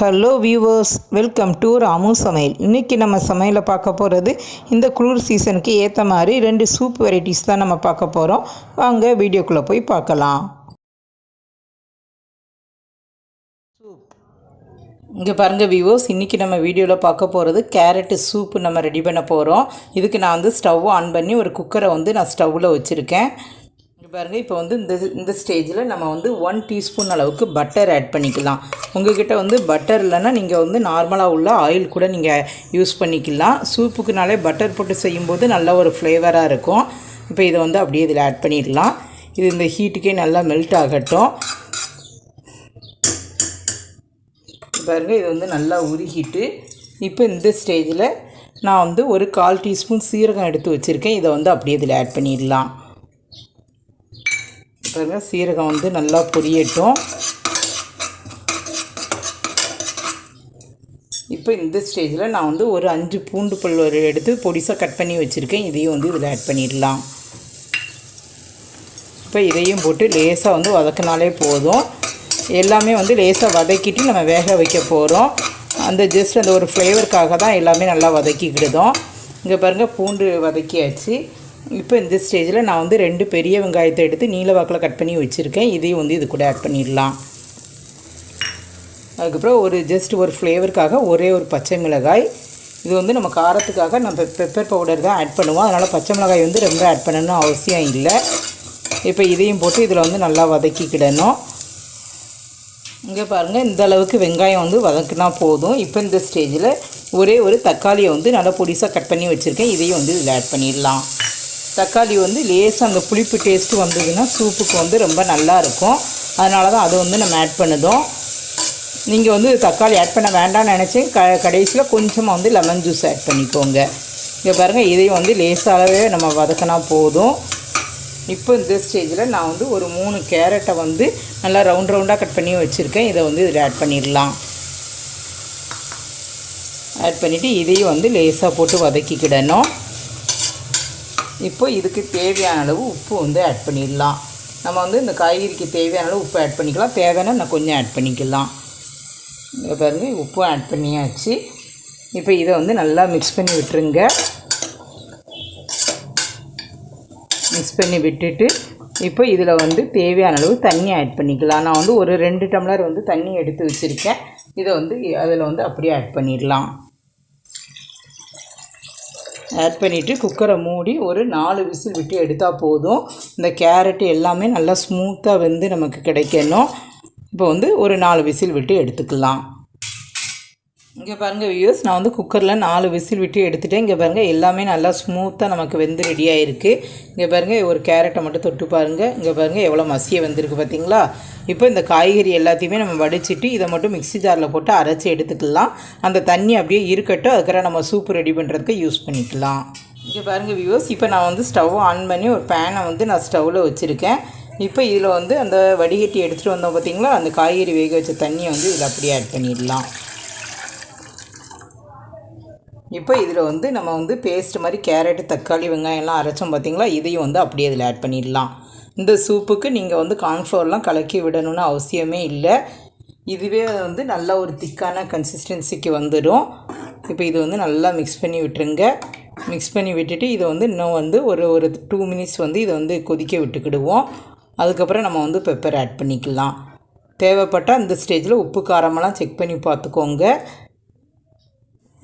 Hello viewers welcome to Ramu Samayal இன்றைக்கி நம்ம சமையலை பார்க்க போகிறது இந்த குளிர் சீசனுக்கு ஏற்ற மாதிரி ரெண்டு சூப் வெரைட்டிஸ் தான் நம்ம பார்க்க போகிறோம் வாங்க வீடியோக்குள்ளே போய் பார்க்கலாம். சூப் இங்கே பாருங்கள் வியூவர்ஸ் இன்றைக்கி நம்ம வீடியோவில் பார்க்க போகிறது கேரட்டு சூப்பு நம்ம ரெடி பண்ண போகிறோம் இதுக்கு நான் வந்து ஸ்டவ் ஆன் பண்ணி ஒரு குக்கரை வந்து நான் ஸ்டவ்வில் வச்சுருக்கேன். பாருங்கள் இப்போ வந்து இந்த இந்த ஸ்டேஜில் நம்ம வந்து ஒன் டீஸ்பூன் அளவுக்கு பட்டர் ஆட் பண்ணிக்கலாம். உங்கள்கிட்ட வந்து பட்டர் இல்லைன்னா நீங்கள் வந்து நார்மலாக உள்ள ஆயில் கூட நீங்கள் யூஸ் பண்ணிக்கலாம். சூப்புக்குனாலே பட்டர் போட்டு செய்யும்போது நல்ல ஒரு ஃப்ளேவராக இருக்கும். இப்போ இதை வந்து அப்படியே இதில் ஆட் பண்ணிடலாம். இது இந்த ஹீட்டுக்கே நல்லா மெல்ட் ஆகட்டும். பாருங்கள் இது வந்து நல்லா உருகிட்டு இப்போ இந்த ஸ்டேஜில் நான் வந்து ஒரு கால் டீஸ்பூன் சீரகம் எடுத்து வச்சுருக்கேன். இதை வந்து அப்படியே இதில் ஆட் பண்ணிடலாம். பாருங்கள் சீரகம் வந்து நல்லா பொரியட்டும். இப்போ இந்த ஸ்டேஜில் நான் வந்து ஒரு அஞ்சு பூண்டு பல் ஒரு எடுத்து பொடிசாக கட் பண்ணி வச்சுருக்கேன். இதையும் வந்து இதில் ஆட் பண்ணிடலாம். இப்போ இதையும் போட்டு லேசாக வந்து வதக்கினாலே போதும். எல்லாமே வந்து லேசாக வதக்கிட்டு நம்ம வேக வைக்க போகிறோம் அந்த ஜஸ்ட் அந்த ஒரு ஃப்ளேவருக்காக தான் எல்லாமே நல்லா வதக்கிக்கிடுதோம். இங்கே பாருங்கள் பூண்டு வதக்கியாச்சு. இப்போ இந்த ஸ்டேஜில் நான் வந்து ரெண்டு பெரிய வெங்காயத்தை எடுத்து நீல வாக்கில் கட் பண்ணி வச்சுருக்கேன். இதையும் வந்து இது கூட ஆட் பண்ணிடலாம். அதுக்கப்புறம் ஒரு ஜஸ்ட் ஒரு ஃப்ளேவருக்காக ஒரே ஒரு பச்சை மிளகாய். இது வந்து நம்ம காரத்துக்காக நம்ம பெப்பர் பவுடர் தான் ஆட் பண்ணுவோம். அதனால் பச்சை மிளகாய் வந்து ரொம்ப ஆட் பண்ணணும்னு அவசியம் இல்லை. இப்போ இதையும் போட்டு இதில் வந்து நல்லா வதக்கிக்கிடணும். இங்கே பாருங்கள் இந்த அளவுக்கு வெங்காயம் வந்து வதக்குனா போதும். இப்போ இந்த ஸ்டேஜில் ஒரே ஒரு தக்காளியை வந்து நல்லா பொடிசாக கட் பண்ணி வச்சுருக்கேன். இதையும் வந்து இதில் ஆட் பண்ணிடலாம். தக்காளி வந்து லேசாக அந்த புளிப்பு டேஸ்ட்டு வந்ததுன்னா சூப்புக்கு வந்து ரொம்ப நல்லா இருக்கும். அதனால தான் அதை வந்து நம்ம ஆட் பண்ணுதோம். நீங்கள் வந்து தக்காளி ஆட் பண்ண வேண்டாம்னு நினச்சி க கடைசியில் கொஞ்சமாக வந்து லெமன் ஜூஸ் ஆட் பண்ணிக்கோங்க. இங்கே பாருங்கள் இதையும் வந்து லேசாகவே நம்ம வதக்கினா போதும். இப்போ இந்த ஸ்டேஜில் நான் வந்து ஒரு மூணு கேரட்டை வந்து நல்லா ரவுண்ட் ரவுண்டாக கட் பண்ணி வச்சுருக்கேன். இதை வந்து இதில் ஆட் பண்ணிடலாம். ஆட் பண்ணிவிட்டு இதையும் வந்து லேசாக போட்டு வதக்கிக்கிடணும். இப்போ இதுக்கு தேவையான அளவு உப்பு வந்து ஆட் பண்ணிடலாம். நம்ம வந்து இந்த காய்கறிக்கு தேவையான அளவு உப்பு ஆட் பண்ணிக்கலாம். தேவையான நான் கொஞ்சம் ஆட் பண்ணிக்கலாம். இங்கே பாருங்கள் உப்பும் ஆட் பண்ணியாச்சு. இப்போ இதை வந்து நல்லா மிக்ஸ் பண்ணி விட்டுருங்க. மிக்ஸ் பண்ணி விட்டுட்டு இப்போ இதில் வந்து தேவையான அளவு தண்ணி ஆட் பண்ணிக்கலாம். நான் வந்து ஒரு ரெண்டு டம்ளர் வந்து தண்ணி எடுத்து வச்சுருக்கேன். இதை வந்து அதில் வந்து அப்படியே ஆட் பண்ணிடலாம். ஆட் பண்ணிவிட்டு குக்கரை மூடி ஒரு நாலு விசில் விட்டு எடுத்தால் போதும். இந்த கேரட்டு எல்லாமே நல்லா ஸ்மூத்தாக வந்து நமக்கு கிடைக்கணும். இப்போ வந்து ஒரு நாலு விசில் விட்டு எடுத்துக்கலாம். இங்கே பாருங்கள் வியூஸ் நான் வந்து குக்கரில் நாலு விசில் விட்டு எடுத்துட்டேன். இங்கே பாருங்கள் எல்லாமே நல்லா ஸ்மூத்தாக நமக்கு வெந்து ரெடியாக இருக்குது இங்கே பாருங்கள் ஒரு கேரட்டை மட்டும் தொட்டு பாருங்கள் இங்கே பாருங்கள் எவ்வளோ மசிய வந்திருக்கு பார்த்தீங்களா இப்போ இந்த காய்கறி எல்லாத்தையுமே நம்ம வடிச்சிட்டு இதை மட்டும் மிக்ஸி ஜாரில் போட்டு அரைச்சி எடுத்துக்கலாம். அந்த தண்ணி அப்படியே இருக்கட்டும் அதுக்கப்புறம் நம்ம சூப்பு ரெடி பண்ணுறதுக்கு யூஸ் பண்ணிக்கலாம். இங்கே பாருங்கள் வியூஸ் இப்போ நான் வந்து ஸ்டவ் ஆன் பண்ணி ஒரு பேனை வந்து நான் ஸ்டவ்வில் வச்சுருக்கேன். இப்போ இதில் வந்து அந்த வடிகட்டி எடுத்துகிட்டு வந்தோம் பார்த்தீங்களா அந்த காய்கறி வேக வச்ச தண்ணியை வந்து இதில் அப்படியே ஆட் பண்ணிடலாம். இப்போ இதில் வந்து நம்ம வந்து பேஸ்ட் மாதிரி கேரட் தக்காளி வெங்காயம்லாம் அரைச்சோம் பார்த்தீங்களா? இதையும் வந்து அப்படியே இதில் ஆட் பண்ணிடலாம். இந்த சூப்புக்கு நீங்கள் வந்து கார்ன்ஃப்ளவர்லாம் கலக்கி விடணும்னு அவசியமே இல்லை. இதுவே வந்து நல்ல ஒரு திக்கான கன்சிஸ்டன்சிக்கு வந்துடும் இப்போ இது வந்து நல்லா மிக்ஸ் பண்ணி விட்டுருங்க. மிக்ஸ் பண்ணி விட்டுட்டு இதை வந்து இன்னும் வந்து ஒரு ஒரு டூ மினிட்ஸ் வந்து இதை வந்து கொதிக்க விட்டுக்கிடுவோம். அதுக்கப்புறம் நம்ம வந்து பெப்பர் ஆட் பண்ணிக்கலாம். தேவைப்பட்டால் அந்த ஸ்டேஜில் உப்பு காரமெல்லாம் செக் பண்ணி பார்த்துக்கோங்க.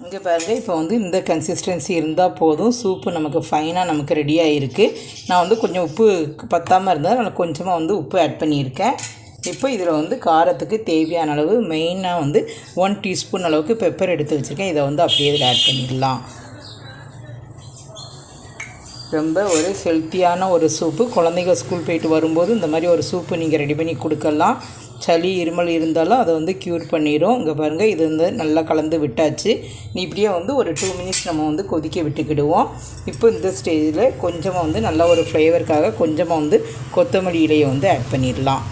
இங்கே பாருங்கள் இப்போ வந்து இந்த கன்சிஸ்டன்சி இருந்தால் போதும். சூப்பு நமக்கு ஃபைனாக நமக்கு ரெடி ஆகிருக்கு நான் வந்து கொஞ்சம் உப்பு பத்தாமல் இருந்தால் நான் கொஞ்சமாக வந்து உப்பு ஆட் பண்ணியிருக்கேன். இப்போ இதில் வந்து காரத்துக்கு தேவையான அளவு மெயினாக வந்து ஒன் டீஸ்பூன் அளவுக்கு பெப்பர் எடுத்து வச்சுருக்கேன். இதை வந்து அப்படியே இதில் ஆட் பண்ணிடலாம். ரொம்ப ஒரு ஹெல்த்தியான ஒரு சூப்பு குழந்தைங்க ஸ்கூல் போயிட்டு வரும்போது இந்த மாதிரி ஒரு சூப்பு நீங்கள் ரெடி பண்ணி கொடுக்கலாம். சளி இருமல் இருந்தாலும் அதை வந்து க்யூர் பண்ணிடும் இங்கே பாருங்கள் இது வந்து நல்லா கலந்து விட்டாச்சு. நீ இப்படியே வந்து ஒரு டூ மினிட்ஸ் நம்ம வந்து கொதிக்க விட்டுக்கிடுவோம். இப்போ இந்த ஸ்டேஜில் கொஞ்சமாக வந்து நல்ல ஒரு ஃப்ளேவருக்காக கொஞ்சமாக வந்து கொத்தமல்லி இலையை வந்து ஆட் பண்ணிடலாம்.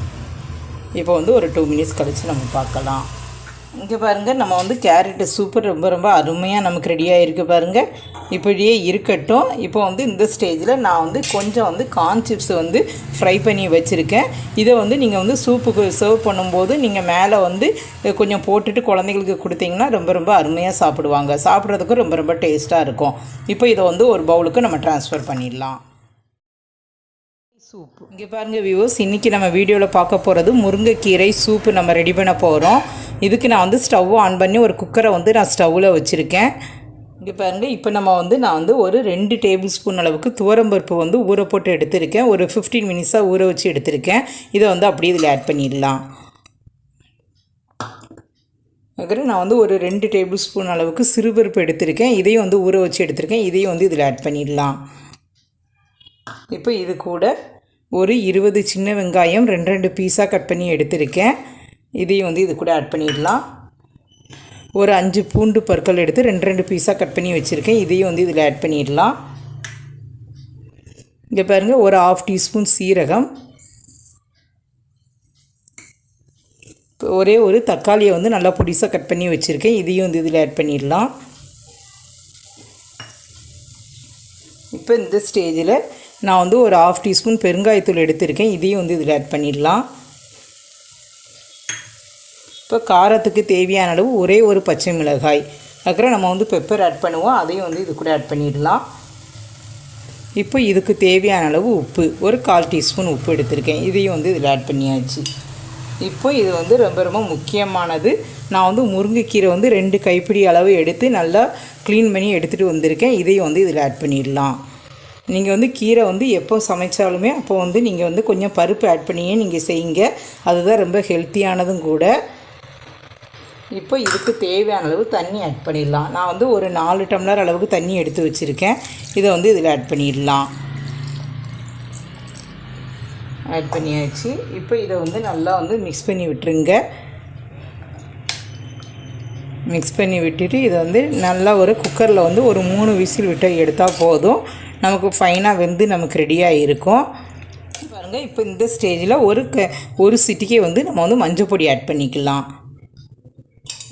இப்போ வந்து ஒரு டூ மினிட்ஸ் கழித்து நம்ம பார்க்கலாம். இங்கே பாருங்கள் நம்ம வந்து கேரட்டு சூப்பு ரொம்ப ரொம்ப அருமையாக நமக்கு ரெடியாக இருக்குது பாருங்கள் இப்படியே இருக்கட்டும். இப்போ வந்து இந்த ஸ்டேஜில் நான் வந்து கொஞ்சம் வந்து கார்ன் சிப்ஸ் வந்து ஃப்ரை பண்ணி வச்சுருக்கேன். இதை வந்து நீங்கள் வந்து சூப்புக்கு சர்வ் பண்ணும்போது நீங்கள் மேலே வந்து கொஞ்சம் போட்டுட்டு குழந்தைங்களுக்கு கொடுத்தீங்கன்னா ரொம்ப ரொம்ப அருமையாக சாப்பிடுவாங்க. சாப்பிட்றதுக்கும் ரொம்ப ரொம்ப டேஸ்ட்டாக இருக்கும். இப்போ இதை வந்து ஒரு பவுலுக்கு நம்ம ட்ரான்ஸ்ஃபர் பண்ணிடலாம். சூப் இங்கே பாருங்கள் வியூஸ் இன்றைக்கி நம்ம வீடியோவில் பார்க்க போகிறது முருங்கைக்கீரை சூப்பு நம்ம ரெடி பண்ண போகிறோம் இதுக்கு நான் வந்து ஸ்டவ் ஆன் பண்ணி ஒரு குக்கரை வந்து நான் ஸ்டவ்வில் வச்சுருக்கேன். இங்கே பாருங்கள் இப்போ நம்ம வந்து நான் வந்து ஒரு ரெண்டு டேபிள் ஸ்பூன் அளவுக்கு துவரம்பருப்பு வந்து ஊற போட்டு எடுத்திருக்கேன். ஒரு ஃபிஃப்டீன் மினிட்ஸாக ஊற வச்சு எடுத்திருக்கேன். இதை வந்து அப்படியே இதில் ஆட் பண்ணிடலாம். அதுக்கப்புறம் நான் வந்து ஒரு ரெண்டு டேபிள் ஸ்பூன் அளவுக்கு சிறுபருப்பு எடுத்திருக்கேன். இதையும் வந்து ஊற வச்சு எடுத்திருக்கேன். இதையும் வந்து இதில் ஆட் பண்ணிடலாம். இப்போ இது கூட ஒரு இருபது சின்ன வெங்காயம் ரெண்டு ரெண்டு பீஸாக கட் பண்ணி எடுத்திருக்கேன். இதையும் வந்து இது கூட ஆட் பண்ணிடலாம். ஒரு அஞ்சு பூண்டு பற்கள் எடுத்து ரெண்டு ரெண்டு பீஸாக கட் பண்ணி வச்சுருக்கேன். இதையும் வந்து இதில் ஆட் பண்ணிடலாம். இங்கே பாருங்கள் ஒரு ஆஃப் டீஸ்பூன் சீரகம். ஒரே ஒரு தக்காளியை வந்து நல்லா பொடிசாக கட் பண்ணி வச்சுருக்கேன். இதையும் வந்து இதில் ஆட் பண்ணிடலாம். இப்போ இந்த ஸ்டேஜில் நான் வந்து ஒரு ஆஃப் டீஸ்பூன் பெருங்காயத்தூள் எடுத்திருக்கேன். இதையும் வந்து இதில் ஆட் பண்ணிடலாம். இப்போ காரத்துக்கு தேவையான அளவு ஒரே ஒரு பச்சை மிளகாய். அதுக்கப்புறம் நம்ம வந்து பெப்பர் ஆட் பண்ணுவோம். அதையும் வந்து இது கூட ஆட் பண்ணிடலாம். இப்போ இதுக்கு தேவையான அளவு உப்பு. ஒரு கால் டீஸ்பூன் உப்பு எடுத்திருக்கேன். இதையும் வந்து இதில் ஆட் பண்ணியாச்சு. இப்போ இது வந்து ரொம்ப ரொம்ப முக்கியமானது. நான் வந்து முருங்கைக்கீரை வந்து ரெண்டு கைப்பிடி அளவு எடுத்து நல்லா க்ளீன் பண்ணி எடுத்துகிட்டு வந்திருக்கேன். இதையும் வந்து இதில் ஆட் பண்ணிடலாம். நீங்கள் வந்து கீரை வந்து எப்போ சமைச்சாலுமே அப்போ வந்து நீங்கள் வந்து கொஞ்சம் பருப்பு ஆட் பண்ணியே நீங்கள் செய்யுங்க. அதுதான் ரொம்ப ஹெல்த்தியானதும் கூட. இப்போ இதுக்கு தேவையான அளவு தண்ணி ஆட் பண்ணிடலாம். நான் வந்து ஒரு நாலு டம்ளர் அளவுக்கு தண்ணி எடுத்து வச்சுருக்கேன். இதை வந்து இதில் ஆட் பண்ணிடலாம். ஆட் பண்ணியாச்சு. இப்போ இதை வந்து நல்லா வந்து மிக்ஸ் பண்ணி விட்டுருங்க. மிக்ஸ் பண்ணி விட்டுட்டு இதை வந்து நல்லா ஒரு குக்கரில் வந்து ஒரு மூணு விசில் விட்டு எடுத்தால் போதும். நமக்கு ஃபைனாக வெந்து நமக்கு ரெடியாக இருக்கும். பாருங்கள் இப்போ இந்த ஸ்டேஜில் ஒரு க ஒரு சிட்டிக்கே வந்து நம்ம வந்து மஞ்சள் பொடி ஆட் பண்ணிக்கலாம்.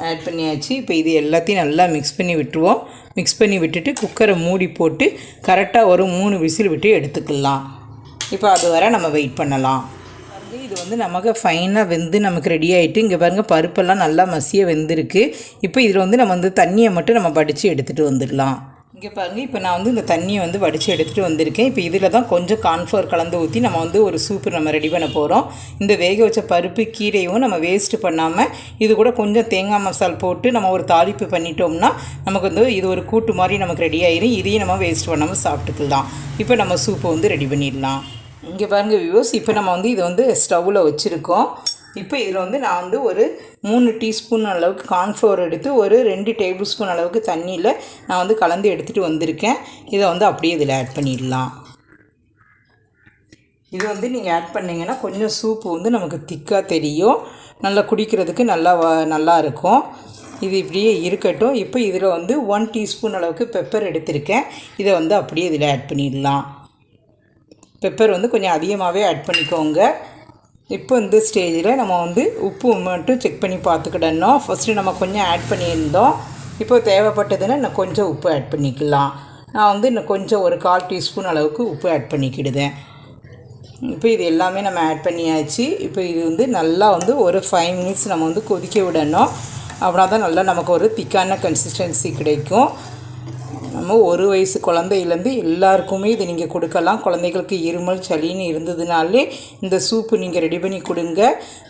ஆட் பண்ணியாச்சு. இப்போ இது எல்லாத்தையும் நல்லா மிக்ஸ் பண்ணி விட்டுருவோம். மிக்ஸ் பண்ணி விட்டுட்டு குக்கரை மூடி போட்டு கரெக்டாக ஒரு மூணு விசில் விட்டு எடுத்துக்கலாம். இப்போ அது வரை நம்ம வெயிட் பண்ணலாம். இது வந்து நமக்கு ஃபைனாக வெந்து நமக்கு ரெடி ஆகிட்டு இங்கே பாருங்கள் பருப்பெல்லாம் நல்லா மசிய வெந்திருக்கு. இப்போ இதில் வந்து நம்ம வந்து தண்ணியை மட்டும் நம்ம படித்து எடுத்துகிட்டு வந்துடலாம். இங்கே பாருங்கள் இப்போ நான் வந்து இந்த தண்ணியை வந்து வடித்து எடுத்துகிட்டு வந்திருக்கேன். இப்போ இதில் தான் கொஞ்சம் கான்ஃப்ளவர் கலந்து ஊற்றி நம்ம வந்து ஒரு சூப்பு நம்ம ரெடி பண்ண போகிறோம் இந்த வேக வச்ச பருப்பு கீரையும் நம்ம வேஸ்ட் பண்ணாமல் இது கூட கொஞ்சம் தேங்காய் மசால் போட்டு நம்ம ஒரு தாளிப்பு பண்ணிட்டோம்னா நமக்கு வந்து இது ஒரு கூட்டு மாதிரி நமக்கு ரெடி ஆயிரும். இதையும் நம்ம வேஸ்ட் பண்ணாமல் சாப்பிட்டுக்கலாம். இப்போ நம்ம சூப்பை வந்து ரெடி பண்ணிடலாம். இங்கே பாருங்கள் வியூஸ் இப்போ நம்ம வந்து இதை வந்து ஸ்டவ்வில் வச்சுருக்கோம். இப்போ இதில் வந்து நான் வந்து ஒரு மூணு டீஸ்பூன் அளவுக்கு கார்ன்ஃப்ளவர் எடுத்து ஒரு ரெண்டு டேபிள் ஸ்பூன் அளவுக்கு தண்ணியில் நான் வந்து கலந்து எடுத்துகிட்டு வந்திருக்கேன். இதை வந்து அப்படியே இதில் ஆட் பண்ணிடலாம். இது வந்து நீங்கள் ஆட் பண்ணிங்கன்னா கொஞ்சம் சூப்பு வந்து நமக்கு திக்காக தெரியும். நல்லா குடிக்கிறதுக்கு நல்லா வ நல்லா இருக்கும். இது இப்படியே இருக்கட்டும். இப்போ இதில் வந்து ஒன் டீஸ்பூன் அளவுக்கு பெப்பர் எடுத்திருக்கேன். இதை வந்து அப்படியே இதில் ஆட் பண்ணிடலாம். பெப்பர் வந்து கொஞ்சம் அதிகமாகவே ஆட் பண்ணிக்கோங்க. இப்போ இந்த ஸ்டேஜில் நம்ம வந்து உப்பு மட்டும் செக் பண்ணி பார்த்துக்கிடணும். ஃபஸ்ட்டு நம்ம கொஞ்சம் ஆட் பண்ணியிருந்தோம். இப்போ தேவைப்பட்டதுன்னா இன்னும் கொஞ்சம் உப்பு ஆட் பண்ணிக்கலாம். நான் வந்து இன்னும் கொஞ்சம் ஒரு கால் டீஸ்பூன் அளவுக்கு உப்பு ஆட் பண்ணிக்கிடுதேன். இப்போ இது எல்லாமே நம்ம ஆட் பண்ணியாச்சு. இப்போ இது வந்து நல்லா வந்து ஒரு ஃபைவ் மினிட்ஸ் நம்ம வந்து கொதிக்க விடணும். அப்படின்னா தான் நல்லா நமக்கு ஒரு திக்கான கன்சிஸ்டன்சி கிடைக்கும். நம்ம ஒரு வயசு குழந்தையிலேருந்து எல்லாருக்குமே இது நீங்கள் கொடுக்கலாம். குழந்தைகளுக்கு இருமல் சளின்னு இருந்ததுனாலே இந்த சூப்பு நீங்கள் ரெடி பண்ணி கொடுங்க.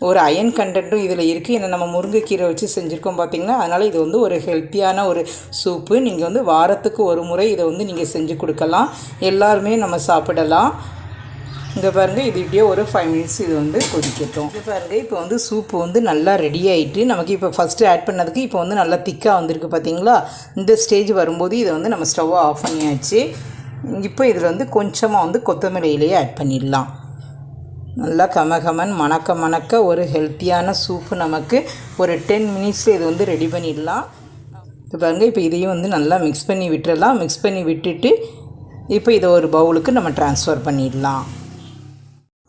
ஒரு அயன் கண்டென்ட்டும் இதில் இருக்குது. ஏன்னா நம்ம முருங்கைக்கீரை வச்சு செஞ்சுருக்கோம் பார்த்தீங்கன்னா அதனால் இது வந்து ஒரு ஹெல்த்தியான ஒரு சூப்பு. நீங்கள் வந்து வாரத்துக்கு ஒரு முறை இதை வந்து நீங்கள் செஞ்சு கொடுக்கலாம். எல்லாருமே நம்ம சாப்பிடலாம். இங்கே பாருங்கள் இது இப்படியே ஒரு ஃபைவ் மினிட்ஸ் இது வந்து கொதிக்கட்டும். இது பாருங்கள் இப்போ வந்து சூப்பு வந்து நல்லா ரெடி ஆகிட்டு நமக்கு இப்போ ஃபஸ்ட்டு ஆட் பண்ணதுக்கு இப்போ வந்து நல்லா திக்காக வந்திருக்கு பார்த்தீங்களா இந்த ஸ்டேஜ் வரும்போது இதை வந்து நம்ம ஸ்டவ்வை ஆஃப் பண்ணியாச்சு. இப்போ இதில் வந்து கொஞ்சமாக வந்து கொத்தமல்லியிலேயே ஆட் பண்ணிடலாம். நல்லா கமகமன் மணக்க மணக்க ஒரு ஹெல்த்தியான சூப்பு நமக்கு ஒரு டென் மினிட்ஸில் இது வந்து ரெடி பண்ணிடலாம். இப்போ பாருங்கள் இப்போ இதையும் வந்து நல்லா மிக்ஸ் பண்ணி விட்டுறலாம் மிக்ஸ் பண்ணி விட்டுட்டு இப்போ இதை ஒரு பவுலுக்கு நம்ம ட்ரான்ஸ்ஃபர் பண்ணிடலாம்.